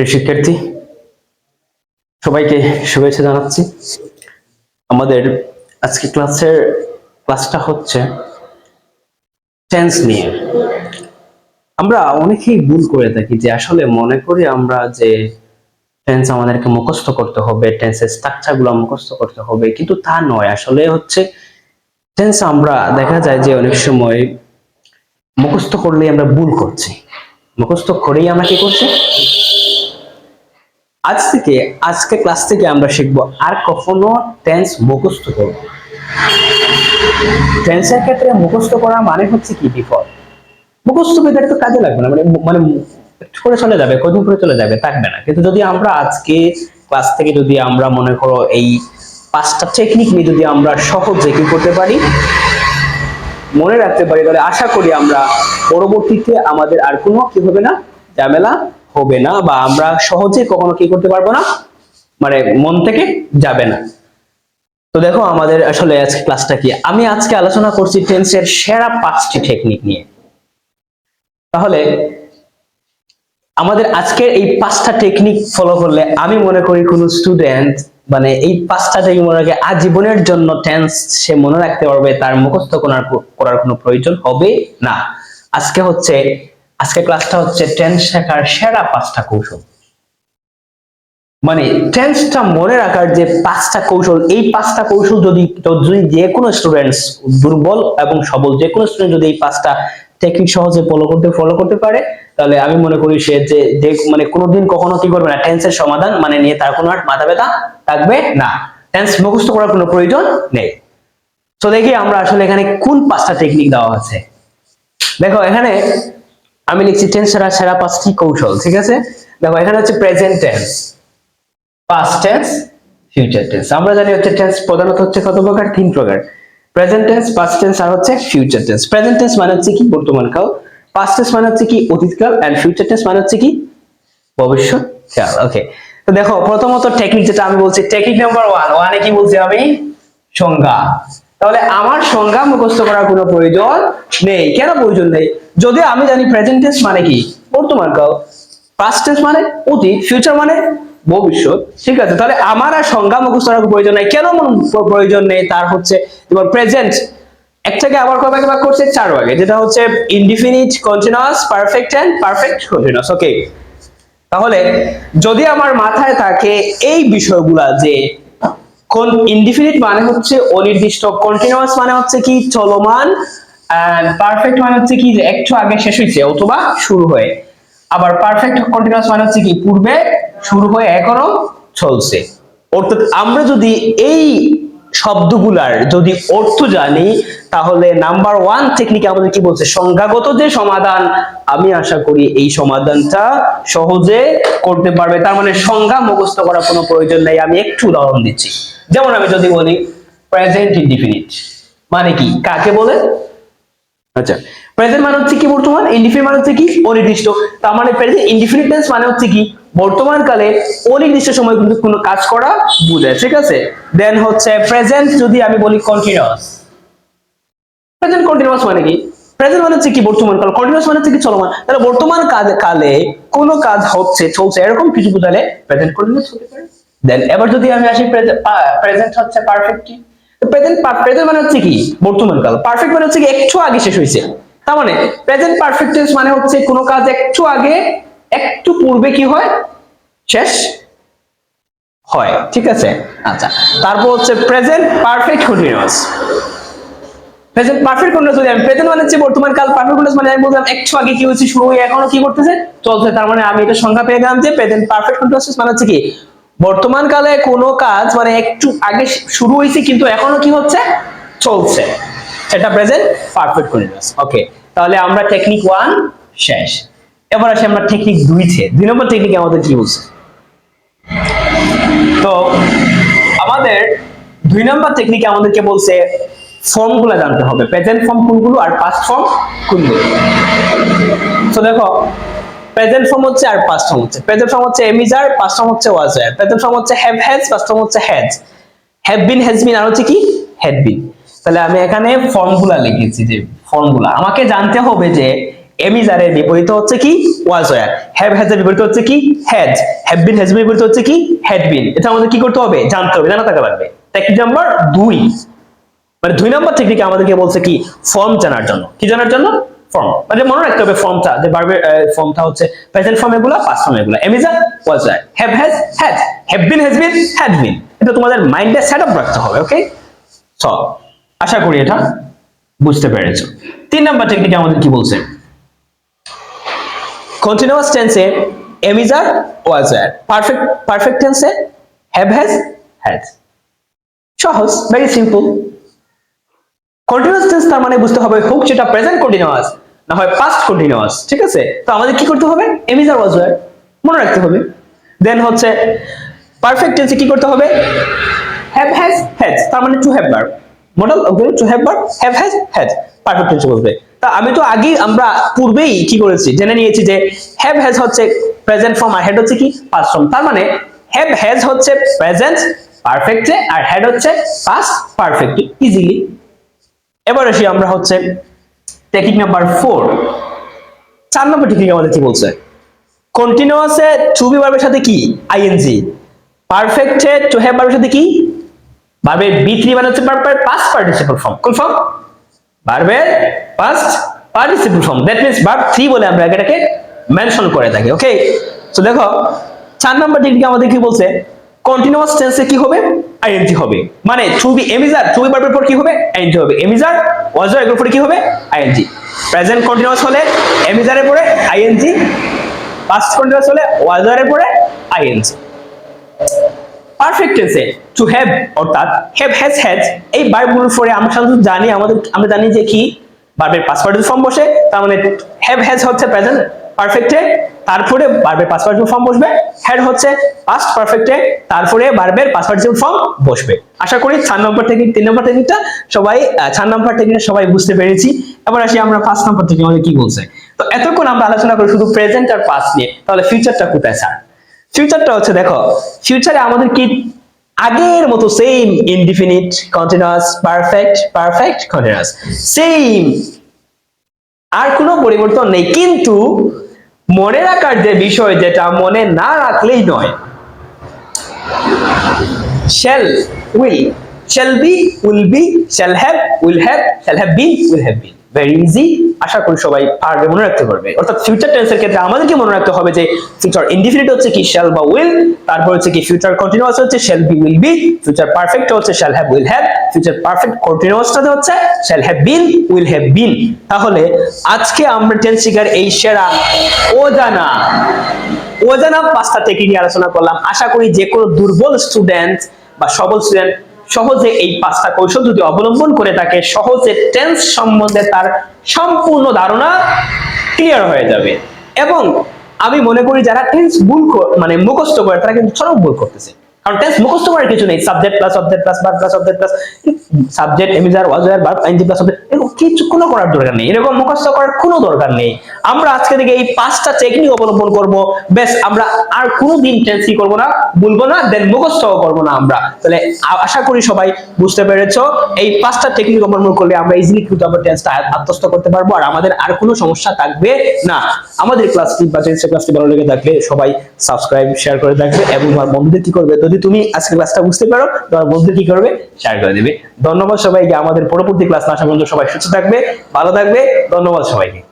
প্রিয় শিক্ষার্থী, সবাইকে শুভেচ্ছা জানাচ্ছি। আমাদের আজকে ক্লাসের, ক্লাসটা হচ্ছে টেন্স নিয়ে। আমরা অনেকেই ভুল করে থাকি যে আসলে মনে করি আমরা যে টেন্স আমাদেরকে মুখস্থ করতে হবে টেন্সের স্ট্রাকচারগুলো মুখস্থ করতে হবে, কিন্তু তা নয়। আসলে হচ্ছে টেন্স আমরা দেখা যায় যে অনেক সময় মুখস্থ করলেই আমরা ভুল করছি। মুখস্থ করেই আমরা কি করছি? আজ থেকে, আজকে ক্লাস থেকে আমরা শিখব আর কখনো টেন্স মুখস্থ করব টেন্সের ক্ষেত্রে মুখস্থ করা মানে হচ্ছে কি বিপদ মুখস্থ বিদ্যাটা তো কাজে লাগবে না মানে মানে করে চলে যাবে, কদিন করে চলে যাবে, থাকবে না। কিন্তু যদি আমরা আজকে ক্লাস থেকে যদি আমরা মনে করো এই পাঁচটা টেকনিক নিয়ে যদি আমরা সহজে কি করতে পারি, মনে রাখতে পারি, তাহলে আশা করি আমরা পরবর্তীতে আমাদের আর কোনো কি হবে না, ঝামেলা হবে না বা আমরা সহজে কখনো কি করতে পারব না? মানে মন থেকে যাবে না। তো দেখো আমাদের আসলে আজকে ক্লাসটা কি? আমি আজকে আলোচনা করছি টেন্সের সেরা পাঁচটি টেকনিক নিয়ে। তাহলে আমাদের আজকের এই পাঁচটা টেকনিক ফলো করলে আমি মনে করি কোনো স্টুডেন্ট মানে এই পাঁচটা টেকনিক মনে রাখে, আজীবনের জন্য টেন্স সে মনে রাখতে পারবে, তার মুখস্থ করার কোনো প্রয়োজন হবে না। আজকে হচ্ছে আজকে ক্লাসটা হচ্ছে টেন্স শেখার সেরা পাঁচটা কৌশল। মানে টেন্সটা মনে রাখার যে পাঁচটা কৌশল, এই পাঁচটা কৌশল যদি যদি যে কোনো স্টুডেন্টস দুর্বল এবং সবল, যে কোনো স্টুডেন্ট যদি এই পাঁচটা টেকনিক সহজে ফলো করতে ফলো করতে পারে, তাহলে আমি মনে করি সে যে মানে কোনোদিন কখনো কি করবে না টেন্সের সমাধান মানে নিয়ে তার কোনো আর মাথা ব্যথা থাকবে না। টেন্স মুখস্থ করার কোনো প্রয়োজন নেই। তো দেখি আমরা আসলে এখানে কোন পাঁচটা টেকনিক দেওয়া আছে। দেখো, এখানে আমি লিখছি টেন্স সেরা সেরা পাঁচটি কৌশল, ঠিক আছে? দেখো, এখানে হচ্ছে present tense past tense future tense আমরা জানি হচ্ছে টেন্স প্রধানত হচ্ছে কত প্রকার? তিন প্রকার। প্রেজেন্ট টেন্স পাস্ট টেন্স আর হচ্ছে ফিউচার টেন্স প্রেজেন্ট টেন্স মানে হচ্ছে কি? বর্তমান কাল। পাস্ট টেন্স মানে হচ্ছে কি? অতীতকাল এন্ড ফিউচার টেন্স মানে হচ্ছে কি? ভবিষ্যৎ কাল। ওকে তো দেখো, প্রথমত টেকনিক যেটা আমি বলছি টেকনিক নাম্বার ওয়ান ওয়ানে কি বলছি আমি? সংজ্ঞা। তাহলে আমার সংজ্ঞা মুখস্থ করার কোনো প্রয়োজন নেই। কেন প্রয়োজন নেই? যদি আমি জানি প্রেজেন্ট টেন্স মানে কি? বর্তমান কাল। পাস্ট টেন্স মানে অতীত ফিউচার মানে ভবিষ্যৎ। ঠিক আছে? তাহলে আমার আর সংজ্ঞা মুখস্থ করার প্রয়োজন নেই। কেন প্রয়োজন নেই? তার হচ্ছে তোমার প্রেজেন্ট এক থেকে আবার কবে ভাগ করছে? চার ভাগে। যেটা হচ্ছে indefinite continuous perfect and perfect continuous okay তাহলে যদি আমার মাথায় থাকে এই বিষয়গুলা যে কোন ইনডিফিনিট মানে হচ্ছে অনির্দিষ্ট কন্টিনিউয়াস মানে হচ্ছে কি চলমান পারফেক্ট মানে হচ্ছে কি যে একটু আগে শেষ হয়েছে অথবা শুরু হয়ে। আবার পারফেক্ট কন্টিনিউয়াস মানে হচ্ছে কি পূর্বে শুরু হয়ে এখনও চলছে। অর্থাৎ আমরা যদি এই শব্দগুলার যদি অর্থ জানি, তাহলে নাম্বার ওয়ান টেকনিকে আমাদের কি বলছে? সংজ্ঞাগত যে সমাধান। আমি আশা করি এই সমাধানটা সহজে করতে পারবে। তার মানে সংজ্ঞা মুখস্থ করার কোনো প্রয়োজন নেই। আমি একটু উদাহরণ দিচ্ছি। যেমন আমি যদি বলি প্রেজেন্ট ইনডিফিনিট মানে কি? কাকে বলে? আচ্ছা প্রেজেন্ট মানে হচ্ছে কি বর্তমান? ইনডিফিনিট মানে হচ্ছে কি? অনির্দিষ্ট। তার মানে প্রেজেন্ট ইনডিফিনিট মানে হচ্ছে কি? বর্তমান কালে অনির্দিষ্ট সময় কিন্তু কোনো কাজ করা বোঝায়, ঠিক আছে? দেন হচ্ছে প্রেজেন্ট যদি আমি বলি কন্টিনিউয়াস প্রেজেন্ট কন্টিনিউয়াস মানে কি? প্রেজেন্ট মানে হচ্ছে কি বর্তমান কাল কন্টিনিউয়াস মানে হচ্ছে কি চলমান? তাহলে বর্তমান কালে কোনো কাজ হচ্ছে, চলছে এরকম কিছু বোঝালে প্রেজেন্ট কন্টিনিউয়াস হতে পারে। দেন এবার যদি আমি আসি প্রেজেন্ট হচ্ছে পারফেক্ট প্রেজেন্ট প্রেজেন্ট মানে হচ্ছে কি? বর্তমান কাল পারফেক্ট মানে হচ্ছে কি একটু আগে শেষ হয়েছে। তার মানে প্রেজেন্ট পারফেক্ট মানে হচ্ছে কোনো কাজ একটু আগে একটু পূর্বে কি হয়? শেষ হয়। ঠিক আছে? আচ্ছা। তারপর হচ্ছে present perfect continuous present perfect continuous যদি আমি প্রেজেন্ট মানে হচ্ছে বর্তমান কাল পারফেক্ট কন্টিনিউয়াস মানে আমি বললাম, একটু আগে কি হয়েছে, শুরু হয়ে এখনও কি করতেছে? চলছে। তার মানে আমি এটা সংখ্যা পেয়ে গেলাম যে প্রেজেন্ট পারফেক্ট কন্টিনিউয়াস মানে হচ্ছে কি? বর্তমান কালে কোনো কাজ মানে একটু আগে শুরু হয়েছে, কিন্তু এখনও কি হচ্ছে? চলছে। সেটা প্রেজেন্ট পারফেক্ট কন্টিনিউয়াস ওকে তাহলে আমরা টেকনিক ওয়ান শেষ। এবার আসি আমরা টেকনিক দুইতে। দুই নম্বর টেকনিক আমাদের কি বলছে? তো, আমাদের দুই নম্বর টেকনিকে আমাদেরকে বলছে ফর্মগুলো জানতে হবে। প্রেজেন্ট ফর্ম কোনগুলো আর পাস্ট ফর্ম কোনগুলো? তো দেখো প্রেজেন্ট ফর্ম হচ্ছে আর পাস্ট ফর্ম হচ্ছে। প্রেজেন্ট ফর্ম হচ্ছে am is are past form হচ্ছে ওয়াজ ওয়ার প্রেজেন্ট ফর্ম হচ্ছে হ্যাভ হ্যাজ পাস্ট ফর্ম হচ্ছে has have been has been আর হচ্ছে কি? হ্যাড বিন তাহলে আমি এখানে ফর্মগুলা লিখেছি যে ফর্মগুলা আমাকে জানতে হবে যে এমিজারের বিপরীত হচ্ছে কি? ওয়াজ ওয়ার হ্যাভ হ্যাজ এর বিপরীত হচ্ছে কি? হ্যাজ। হ্যাভ বিন হ্যাজ বিপরীত হচ্ছে কি? Had been. এটা আমাদের কি করতে হবে? জানতে হবে। জানা থাকা লাগবে। টেকনিক নাম্বার দুই। মানে দুই নম্বর টেকনিকে আমাদেরকে বলছে কি? ফর্ম জানার জন্য। কি জানার জন্য? ফর্ম। মানে মনে রাখতে হবে ফর্মটা। যে বারবার ফর্মটা হচ্ছে প্রেজেন্ট ফর্ম এগুলো পাস্ট ফর্ম এগুলো। Am is are was were have has had have been, has been, had been. এটা তোমাদের মাইন্ডে সেট আপ রাখতে হবে ওকে সো আশা করি এটা বুঝতে পেরেছ। তিন নম্বর টেকনিকে আমাদের কি বলছে? কন্টিনিউয়াস টেন্সে am is are was were perfect perfect টেন্সে হ্যাভ হ্যাজ হ্যাজ সহজ ভেরি সিম্পল কন্টিনিউয়াস টেন্স তার মানে বুঝতে হবে হোক সেটা প্রেজেন্ট কন্টিনিউয়াস না হয় পাস্ট কন্টিনিউয়াস ঠিক আছে? তো আমাদের কি করতে হবে? এমিজার ওয়াজ ওয়ার মনে রাখতে হবে। দেন হচ্ছে পারফেক্ট টেন্সে কি করতে হবে? হ্যাভ হ্যাজ হ্যাজ তার মানে to have verb modal okay to have verb have has has perfect টেন্সে বলবে তা আমি তো আগেই আমরা পূর্বেই কি করেছি? জেনে নিয়েছি যে হ্যাভ হ্যাজ হচ্ছে প্রেজেন্ট ফর্ম আর হেড হচ্ছে কি? পাস্ট ফর্ম তার মানে হ্যাভ হ্যাজ হচ্ছে প্রেজেন্ট পারফেক্টে আর হেড হচ্ছে পাস্ট পারফেক্ট ইজিলি এবার আসি আমরা হচ্ছে টেকনিক নাম্বার ফোর চার নম্বর টেকনিক আমাদের কি বলছে? কন্টিনিউয়াসে টু বি ভার্বের সাথে কি? আইএনজি পারফেক্টে টু হ্যাভ ভার্বের সাথে কি? ভার্বের বি থ্রি মানে হচ্ছে ভার্বের পাস্ট পার্টিসিপল ফর্ম কোন ফর্ম ভার্বের past participle form that means verb three বলে আমরা এটাকে মেনশন করে থাকি ওকে তো দেখো, চার নম্বর টেকনিক আমাদের কি বলছে? কন্টিনিউয়াস টেন্সে কি হবে? আইএনজি হবে। মানে to be am is are to be ভার্বের পর কি হবে? আইএনজি হবে। এমিজার ওয়াজ এর পরে কি হবে? আইএনজি প্রেজেন্ট কন্টিনিউয়াস হলে এমিজারের পরে আইএনজি পাস্ট কন্টিনিউয়াস হলে ওয়াজ এর পরে আইএনজি পারফেক্ট টেন্সে টু হ্যাভ অর্থাৎ হ্যাভ হ্যাজ হ্যাজ এই ভার্বগুলোর পরে আমরা সাধারণত জানি, আমাদের, আমরা জানি যে কি? ভার্বের পার্টিসিপল ফর্ম বসে, তার মানে হ্যাভ হ্যাজ হচ্ছে প্রেজেন্ট পারফেক্টে তারপরে ভার্বের পার্টিসিপল ফর্ম বসবে হ্যাড হচ্ছে পাস্ট পারফেক্টে তারপরে ভার্বের পার্টিসিপল ফর্ম বসবে। আশা করি চার নম্বর টেকনিক তিন নম্বর টেকনিকটা সবাই চার নম্বর টেকনিক সবাই বুঝতে পেরেছি। এবার আসি আমরা পাঁচ নম্বর টেকনিক আমাদের কি বলছে। তো এতক্ষণ আমরা আলোচনা করি শুধু প্রেজেন্ট আর পাস্ট নিয়ে, তাহলে ফিউচারটা কোথায় স্যার ফিউচারটা হচ্ছে দেখো ফিউচারে আমাদের কি আগের মতো same indefinite continuous perfect perfect continuous same আর কোনো পরিবর্তন নেই, কিন্তু মনে রাখার যে বিষয় যেটা মনে না রাখলেই নয়, shall will shall be will be shall have will have, shall have been will have been very easy আশা করি সবাই পারবে, মনে রাখতে পারবে। অর্থাৎ ফিউচার টেন্সের ক্ষেত্রে আমাদেরকে মনে রাখতে হবে যে ফিউচার ইনডিফিনিট হচ্ছে কি শ্যাল বা উইল তারপর হচ্ছে কি ফিউচার কন্টিনিউয়াস হচ্ছে shall be will be future perfect হচ্ছে shall have will have future perfect কন্টিনিউয়াসটাতে হচ্ছে shall have been will have been তাহলে আজকে আমরা টেন্স শিকার এই সেরা অজানা অজানা পাঁচটা টেকনিক নিয়ে আলোচনা করলাম। আশা করি যে কোনো দুর্বল স্টুডেন্ট বা সবল স্টুডেন্ট সহজে এই পাঁচটা কৌশল যদি অবলম্বন করে থাকে সহজে টেন্স সম্বন্ধে তার সম্পূর্ণ ধারণা ক্লিয়ার হয়ে যাবে। এবং আমি মনে করি যারা টেন্স ভুল মানে মুখস্থ করে, তারা কিন্তু চরম ভুল করতেছে। কারণ টেন্স মুখস্থ করার কিছু নেই। Subject plus object plus verb plus object plus subject am is are was were verb I N G plus object এরকম কিছু কোনো করার দরকার নেই। এরকম মুখস্থ করার কোনো দরকার নেই। আমরা আজকে থেকে এই পাঁচটা টেকনিক অবলম্বন করব। বেশ আমরা আর কোনো দিন টেন্স কি করব না বলব না দেন মুখস্থ করব না আমরা। তাহলে আশা করি সবাই বুঝতে পেরেছ। এই পাঁচটা টেকনিক অবলম্বন করলে আমরা ইজিলি কিন্তু আমরা টেন্সটা আত্মস্থ করতে পারব। আর আমাদের আর কোনো সমস্যা থাকবে না। আমাদের ক্লাসটি বা টেন্সের ক্লাসটি ভালো লেগে থাকলে সবাই সাবস্ক্রাইব শেয়ার করে থাকবে। এবং তোমার বন্ধুদের কি করবে? যদি তুমি আজকে ক্লাসটা বুঝতে পারো, তোমার বন্ধু কি করবে? শেয়ার করে দেবে। ধন্যবাদ সবাইকে, আমাদের পরবর্তী ক্লাস না আসা পর্যন্ত সবাই সুস্থ থাকবে, ভালো থাকবে, ধন্যবাদ সবাইকে।